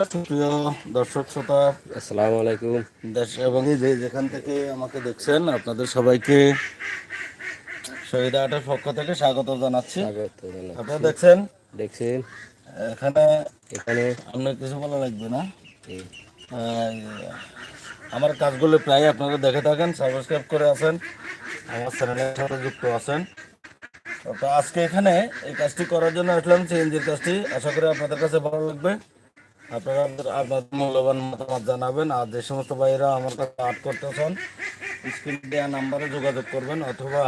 প্রিয় দর্শক শ্রোতা আসসালামু আলাইকুম। দেশ এবং যে যেখান থেকে আমাকে দেখছেন আপনাদের সবাইকে শহীদ আটের পক্ষ থেকে স্বাগত জানাচ্ছি। আপনারা দেখছেন? দেখছেন? এখানে এখানে? আপনার কিছু বলা লাগবে না। আমার কাজগুলো প্রায় আপনারা দেখে থাকেন সাবস্ক্রাইব করে আছেন আমার চ্যানেলের সাথে যুক্ত আছেন। তো আজকে এখানে এই কাজটি করার জন্য আসলাম সিএনজির কাজটি। আশা করি আপনাদের কাছে ভালো লাগবে। আপনারা আপনাদের মূল্যবান মতামত জানাবেন। আর যে সমস্ত ভাইয়েরা আমার কাছে আর্ট করতে চান স্ক্রিন দেওয়া নাম্বারে যোগাযোগ করবেন অথবা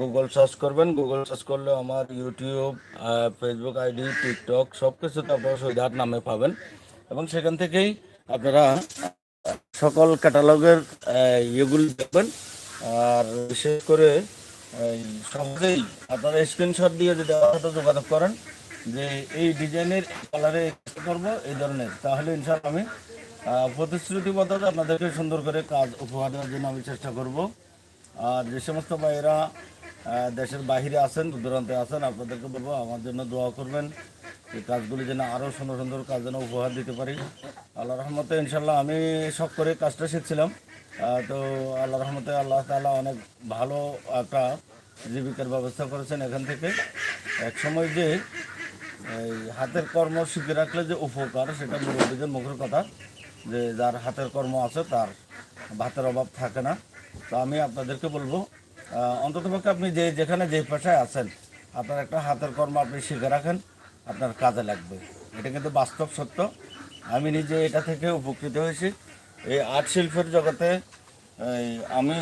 গুগল সার্চ করবেন। গুগল সার্চ করলে আমার ইউটিউব ফেসবুক আইডি টিকটক সব কিছুতে আপনারা সৈদার নামে পাবেন। এবং সেখান থেকেই আপনারা সকল ক্যাটালগের ইয়েগুলি দেখবেন। আর বিশেষ করে সহজেই আপনারা স্ক্রিনশট দিয়ে যদি আমার সাথে যোগাযোগ করেন যে এই ডিজাইনের কালারে করব, এই ধরনের। তাহলে ইনশাল্লাহ আমি প্রতিশ্রুতিবদ্ধতা আপনাদেরকে সুন্দর করে কাজ উপহার দেওয়ার জন্য আমি চেষ্টা করব। আর যে সমস্ত ভাইয়েরা দেশের বাইরে আছেন, দূর দূরান্তে আছেন, আপনাদেরকে বলব আমার জন্য দোয়া করবেন এই কাজগুলি যেন আরও সুন্দর সুন্দর কাজ যেন উপহার দিতে পারি। আল্লাহ রহমতে ইনশাল্লাহ আমি শখ করে কাজটা শিখছিলাম। তো আল্লাহ রহমতে আল্লাহ তাআলা অনেক ভালো একটা জীবিকার ব্যবস্থা করেছেন এখান থেকে। এক সময় যে এই হাতের কর্ম শিখে রাখলে যে উপকার সেটা মুরব্বীদের মুখের কথা যে যার হাতের কর্ম আছে তার ভাতের অভাব থাকে না। তো আমি আপনাদেরকে বলব আহ, অন্ততপক্ষে আপনি যে যেখানে যে পেশায় আছেন আপনার একটা হাতের কর্ম আপনি শিখে রাখেন আপনার কাজে লাগবে। এটা কিন্তু বাস্তব সত্য। আমি নিজে এটা থেকে উপকৃত হয়েছি। এই আর্ট শিল্পের জগতে আমি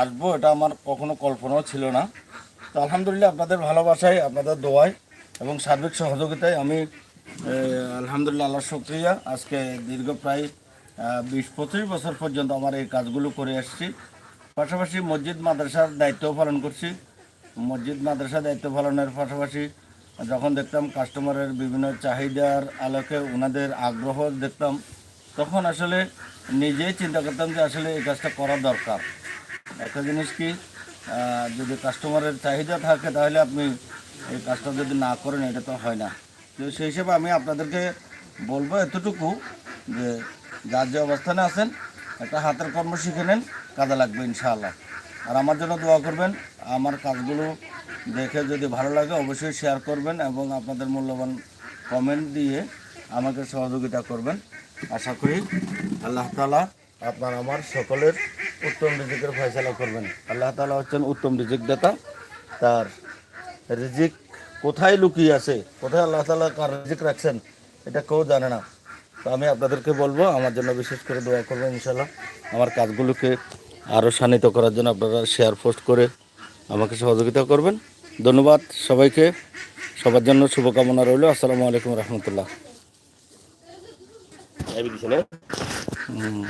আসব এটা আমার কখনো কল্পনাও ছিল না। তো আলহামদুলিল্লাহ আপনাদের ভালোবাসায় আপনাদের দোয়ায় এবং সার্বিক সহযোগিতায় আমি আলহামদুলিল্লাহ আল্লাহ শুক্রিয়া। আজকে দীর্ঘ প্রায় বিশ, পঁচিশ বছর পর্যন্ত আমার এই কাজগুলো করে আসছি। পাশাপাশি মসজিদ মাদ্রাসার দায়িত্ব পালন করছি। মসজিদ মাদ্রাসা দায়িত্ব পালনের পাশাপাশি যখন দেখতাম কাস্টমারের বিভিন্ন চাহিদার আলোকে ওনাদের আগ্রহ দেখতাম, তখন আসলে নিজেই চিন্তা করতাম যে আসলে এই কাজটা করা দরকার। একটা জিনিস কি যদি কাস্টমারের চাহিদা থাকে তাহলে আপনি এই কাজটা যদি না করেন, এটা তো হয় না। তো সেই হিসেবে আমি আপনাদেরকে বলব এতটুকু যে, যার যে অবস্থানে আছেন, একটা হাতের কর্ম শিখে নেন, কাজে লাগবে ইনশাআল্লাহ। আর আমার জন্য দোয়া করবেন, আমার কাজগুলো দেখে যদি ভালো লাগে, অবশ্যই শেয়ার করবেন এবং আপনাদের মূল্যবান কমেন্ট দিয়ে আমাকে সহযোগিতা করবেন। আশা করি আল্লাহ তালা আপনার, আমার সকলের উত্তম রিজিকের ফয়সলা করবেন। আল্লাহ তালা হচ্ছেন উত্তম রিজিক দাতা তার রিজিক কোথায় লুকিয়ে আছে? কোথায় আল্লাহ তালা কার রিজিক রাখছেন? এটা কেউ জানে না। তো আমি আপনাদেরকে বলব আমার জন্য বিশেষ করে দোয়া করবেন ইনশাল্লাহ আমার কাজগুলোকে আরও শানিত করার জন্য আপনারা শেয়ার পোস্ট করে আমাকে সহযোগিতা করবেন। ধন্যবাদ সবাইকে। সবার জন্য শুভকামনা রইল। আসসালামু আলাইকুম রহমতুল্লাহ। হুম।